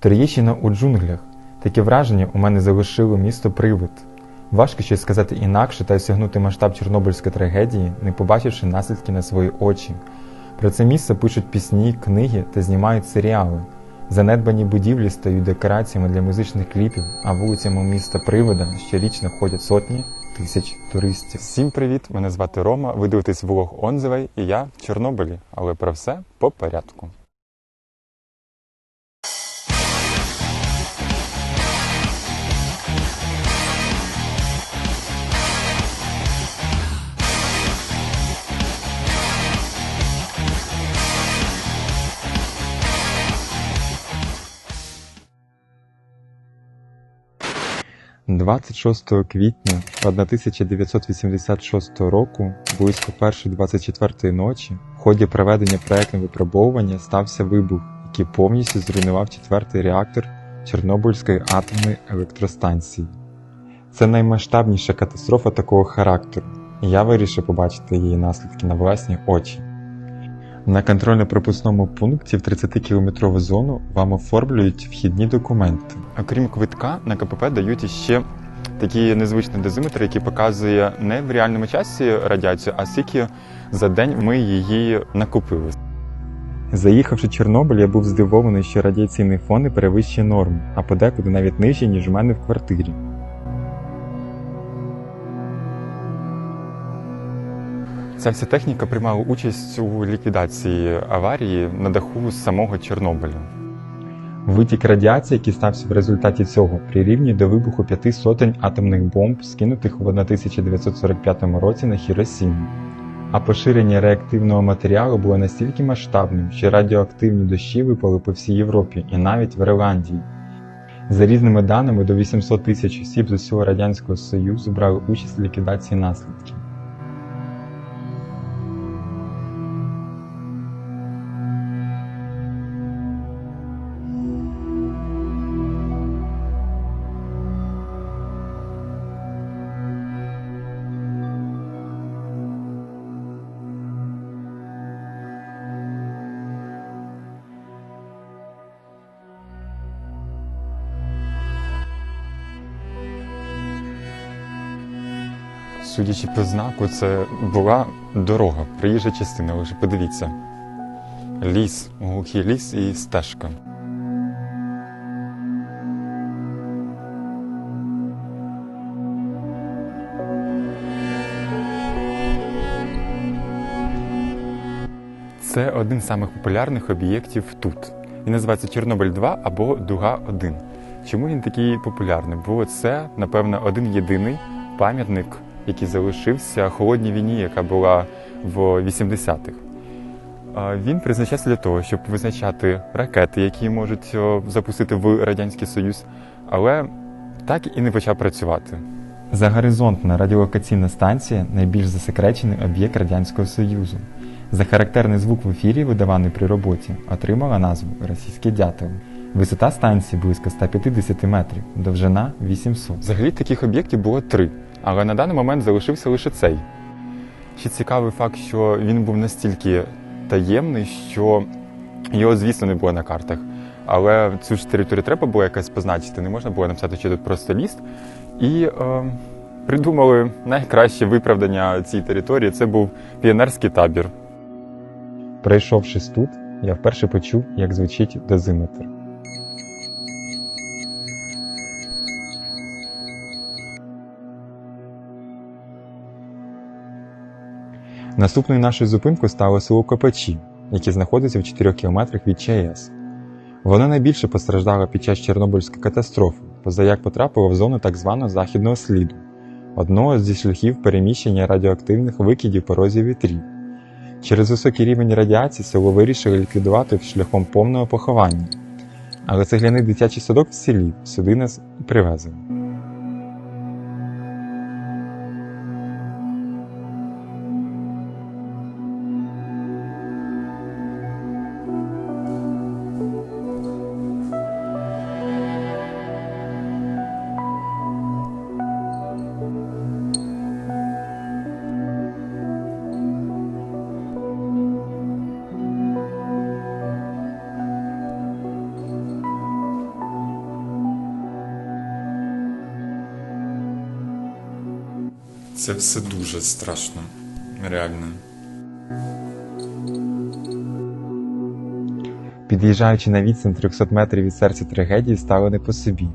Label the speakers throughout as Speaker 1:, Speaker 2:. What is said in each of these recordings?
Speaker 1: Троєщина у джунглях. Таке враження у мене залишило місто Привид. Важко щось сказати інакше та осягнути масштаб Чорнобильської трагедії, не побачивши наслідки на свої очі. Про це місце пишуть пісні, книги та знімають серіали. Занедбані будівлі стають декораціями для музичних кліпів, а вулицями міста Привода щорічно ходять сотні тисяч туристів. Всім привіт! Мене звати Рома. Ви дивитесь влог Онзевей і я в Чорнобилі, але про все по порядку. – 26 квітня 1986 року, близько 1.24 ночі, в ході проведення проектного випробовування стався вибух, який повністю зруйнував четвертий реактор Чорнобильської атомної електростанції. Це наймасштабніша катастрофа такого характеру, і я вирішив побачити її наслідки на власні очі. На контрольно-пропускному пункті в 30-кілометрову зону вам оформлюють вхідні документи. Окрім квитка, на КПП дають іще такий незвичний дозиметр, який показує не в реальному часі радіацію, а скільки за день ми її накопили. Заїхавши в Чорнобиль, я був здивований, що радіаційний фон не перевищує норм, а подекуди навіть нижче, ніж у мене в квартирі. Ця вся техніка приймала участь у ліквідації аварії на даху самого Чорнобиля. Витік радіації, який стався в результаті цього, прирівнює до вибуху п'яти сотень атомних бомб, скинутих в 1945 році на Хіросіму. А поширення реактивного матеріалу було настільки масштабним, що радіоактивні дощі випали по всій Європі і навіть в Ірландії. За різними даними, до 800 тисяч осіб з усього Радянського Союзу брали участь в ліквідації наслідків. Судячи по знаку, це була дорога, приїжджа частина, лише подивіться. Ліс, глухий ліс і стежка. Це один з самих популярних об'єктів тут. Він називається Чорнобиль 2 або Дуга 1. Чому він такий популярний? Бо це, напевно, один єдиний пам'ятник який залишився холодній війні, яка була в 80-х. Він призначався для того, щоб визначати ракети, які можуть запустити в Радянський Союз, але так і не почав працювати. Загоризонтна радіолокаційна станція найбільш засекречений об'єкт Радянського Союзу. За характерний звук в ефірі, видаваний при роботі, отримала назву Російський дятел. Висота станції близько 150 метрів, довжина 800. Взагалі таких об'єктів було три. Але на даний момент залишився лише цей. Ще цікавий факт, що він був настільки таємний, що його, звісно, не було на картах. Але цю ж територію треба було якось позначити, не можна було написати, що тут просто ліс. І е, придумали найкраще виправдання цієї території це був піонерський табір. Пройшовшись тут, я вперше почув, як звучить дозиметр. Наступною нашою зупинкою стало село Копачі, яке знаходиться в 4 кілометрах від ЧАЕС. Воно найбільше постраждало під час Чорнобильської катастрофи, позаяк потрапило в зону так званого західного сліду, одного зі шляхів переміщення радіоактивних викидів порозів вітрів. Через високий рівень радіації село вирішили ліквідувати шляхом повного поховання. Але цегляний дитячий садок вцілів, сюди нас привезли.
Speaker 2: Це все дуже страшно, реально.
Speaker 1: Під'їжджаючи на відстань 300 метрів від серця трагедії, стало не по собі.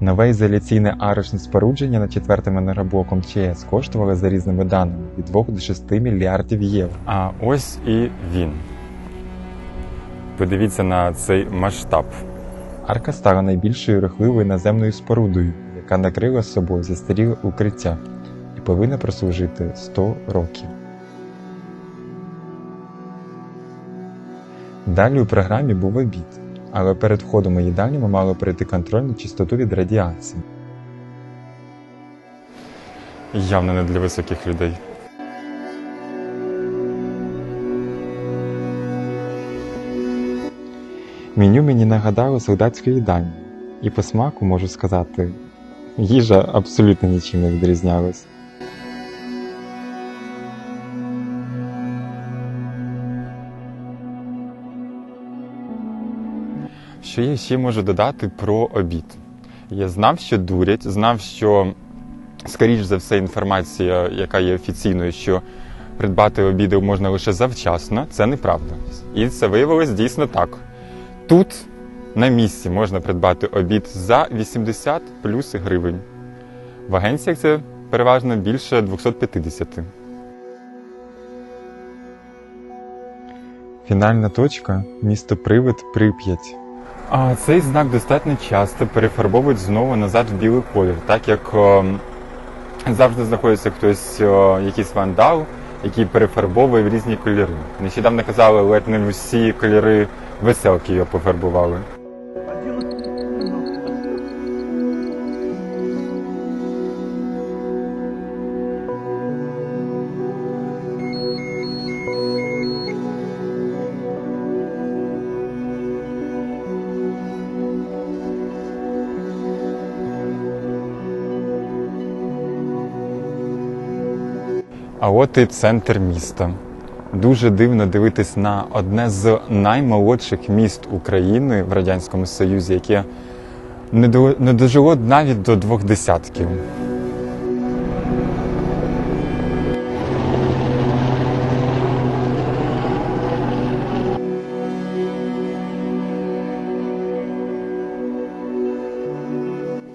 Speaker 1: Нове ізоляційне арочне спорудження над четвертим енергоблоком ЧАЕС коштувало за різними даними від 2 до 6 мільярдів євро.
Speaker 2: А ось і він. Подивіться на цей масштаб.
Speaker 1: Арка стала найбільшою рухливою наземною спорудою, яка накрила собою застаріле укриття повинна прослужити 100 років. Далі у програмі був обід, але перед входом у їдальню ми мали пройти контроль на чистоту від радіації.
Speaker 2: Явно не для високих людей.
Speaker 1: Меню мені нагадало солдатську їдальню, і по смаку можу сказати, їжа абсолютно нічим не відрізнялась.
Speaker 2: Що я ще можу додати про обід? Я знав, що дурять, знав, що, скоріш за все, інформація, яка є офіційною, що придбати обіди можна лише завчасно, це неправда. І це виявилось дійсно так. Тут на місці можна придбати обід за 80 плюс гривень. В агенціях це переважно більше 250.
Speaker 1: Фінальна точка місто Привид Прип'ять.
Speaker 2: А цей знак достатньо часто перефарбовують знову назад в білий колір, так як о, завжди знаходиться хтось, о, якийсь вандал, який перефарбовує в різні кольори. Нещодавно казали, ледь не всі кольори веселки його пофарбували. А от і центр міста. Дуже дивно дивитись на одне з наймолодших міст України в Радянському Союзі, яке не дожило навіть до двох десятків.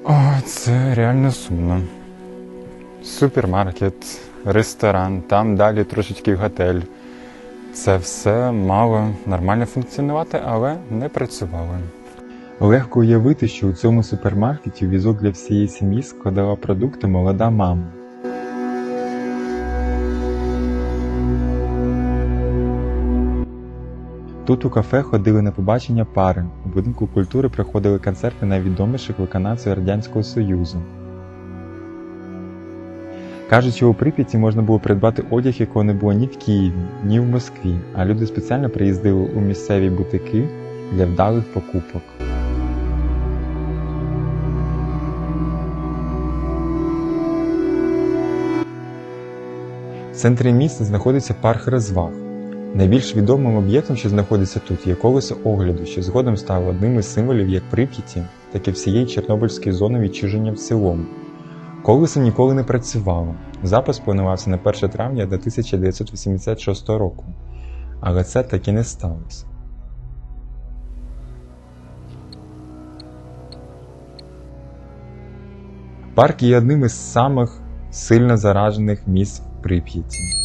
Speaker 2: О, це реально сумно. Супермаркет, ресторан, там далі трошечки готель. Це все мало нормально функціонувати, але не працювало.
Speaker 1: Легко уявити, що у цьому супермаркеті візок для всієї сім'ї складала продукти молода мама. Тут у кафе ходили на побачення пари, у будинку культури проходили концерти найвідоміших виконавців Радянського Союзу. Кажуть, що у Прип'яті можна було придбати одяг, якого не було ні в Києві, ні в Москві, а люди спеціально приїздили у місцеві бутики для вдалих покупок. В центрі міста знаходиться парк розваг. Найбільш відомим об'єктом, що знаходиться тут, є колесо огляду, що згодом стало одним із символів як Прип'яті, так і всієї Чорнобильської зони відчуження в цілому. Колесо ніколи не працювало. Запис планувався на 1 травня до 1986 року, але це так і не сталося. Парк є одним із самих сильно заражених міст в Прип'яті.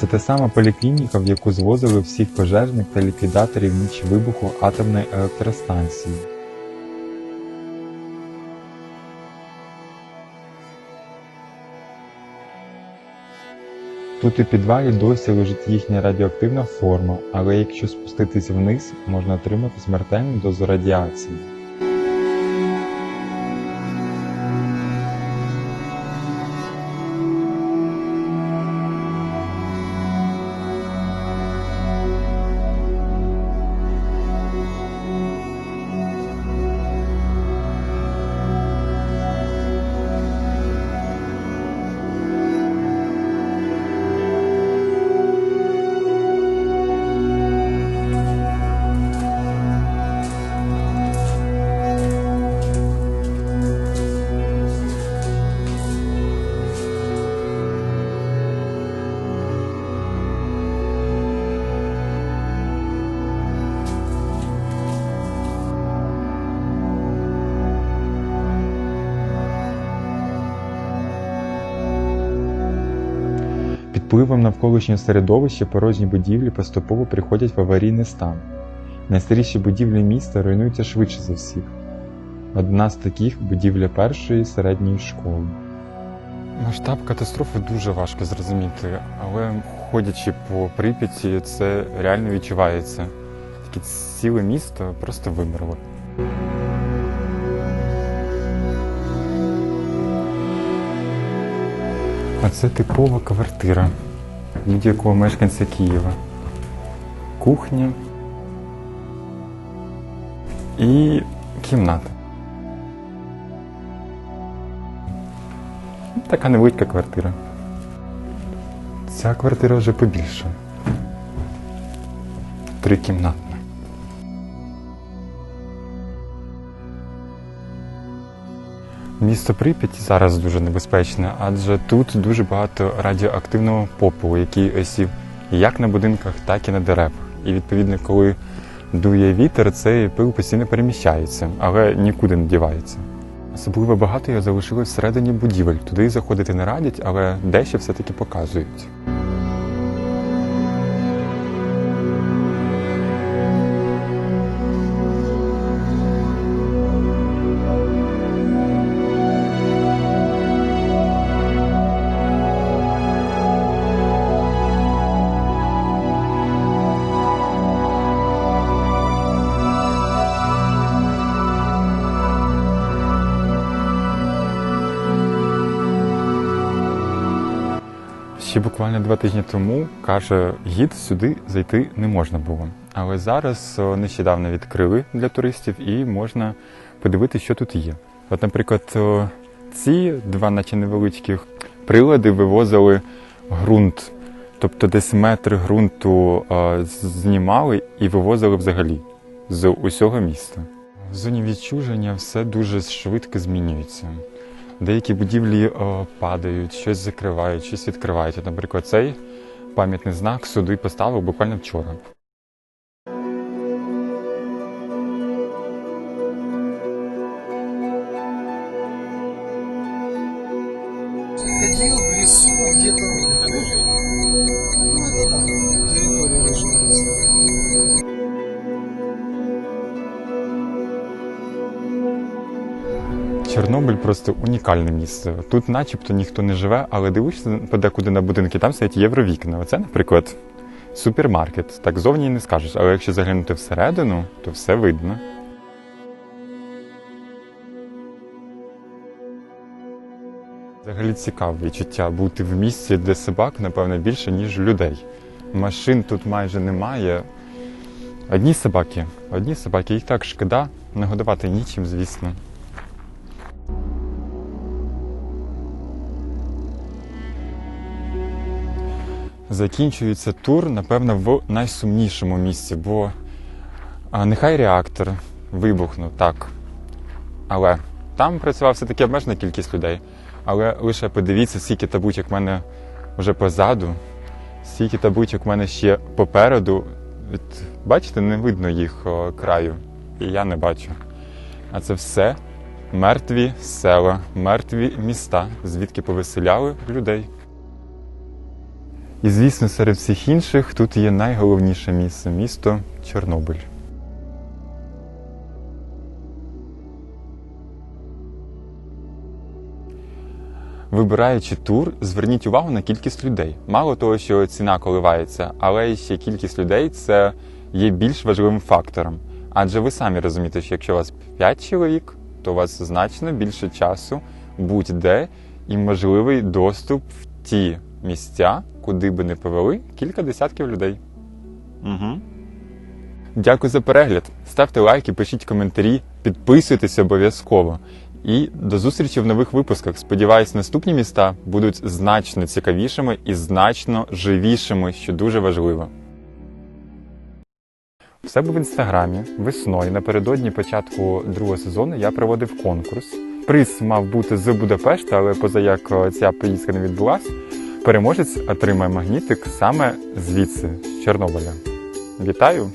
Speaker 1: Це та сама поліклініка, в яку звозили всіх пожежних та ліквідаторів ніч вибуху атомної електростанції. Тут у підвалі досі лежить їхня радіоактивна форма, але якщо спуститись вниз, можна отримати смертельну дозу радіації.
Speaker 3: Впливом навколишнього середовища порожні будівлі поступово приходять в аварійний стан. Найстаріші будівлі міста руйнуються швидше за всіх. Одна з таких будівля першої середньої школи.
Speaker 1: Масштаб катастрофи дуже важко зрозуміти, але ходячи по Прип'яті, це реально відчувається. Таке ціле місто просто вимерло. А це типова квартира будь-якого мешканця Києва. Кухня і кімната. Така невелика квартира. Ця квартира вже побільше. Трикімнатна. Місто Прип'ять зараз дуже небезпечне, адже тут дуже багато радіоактивного попелу, який осів як на будинках, так і на деревах. І відповідно, коли дує вітер, цей пил постійно переміщається, але нікуди не дівається. Особливо багато його залишилось всередині будівель. Туди заходити не радять, але дещо все-таки показують. Ще буквально два тижні тому каже гід, сюди зайти не можна було. Але зараз нещодавно відкрили для туристів і можна подивитися, що тут є. От, наприклад, ці два, наче невеличких прилади вивозили ґрунт, тобто десь метр ґрунту знімали і вивозили взагалі з усього міста. В зоні відчуження все дуже швидко змінюється. Деякі будівлі о, падають, щось закривають, щось відкривають. Наприклад, цей пам'ятний знак суди поставив буквально вчора. Просто унікальне місце. Тут, начебто, ніхто не живе, але дивишся подекуди на будинки, там стоять євровікна. Оце, наприклад, супермаркет. Так зовні не скажеш, але якщо заглянути всередину, то все видно. Взагалі цікаве відчуття бути в місці, де собак, напевно, більше, ніж людей. Машин тут майже немає. Одні собаки, одні собаки, їх так шкода, нагодувати нічим, звісно. Закінчується тур, напевно, в найсумнішому місці, бо нехай реактор вибухнув так. Але там працювала все-таки обмежена кількість людей. Але лише подивіться, скільки табучок в мене вже позаду, скільки табучок в мене ще попереду. От, бачите, не видно їх о, краю, і я не бачу. А це все мертві села, мертві міста, звідки повеселяли людей. І звісно, серед всіх інших тут є найголовніше місце місто Чорнобиль. Вибираючи тур, зверніть увагу на кількість людей. Мало того, що ціна коливається, але ще кількість людей це є більш важливим фактором. Адже ви самі розумієте, що якщо у вас 5 чоловік, то у вас значно більше часу будь-де і можливий доступ в ті місця, куди би не повели кілька десятків людей. Угу. Дякую за перегляд. Ставте лайки, пишіть коментарі, підписуйтесь обов'язково. І до зустрічі в нових випусках. Сподіваюсь, наступні міста будуть значно цікавішими і значно живішими, що дуже важливо. В себе в інстаграмі весною напередодні початку другого сезону я проводив конкурс. Приз мав бути з Будапешта, але поза як е, ця поїздка не відбулась, переможець отримає магнітик саме звідси, з Чорнобиля. Вітаю!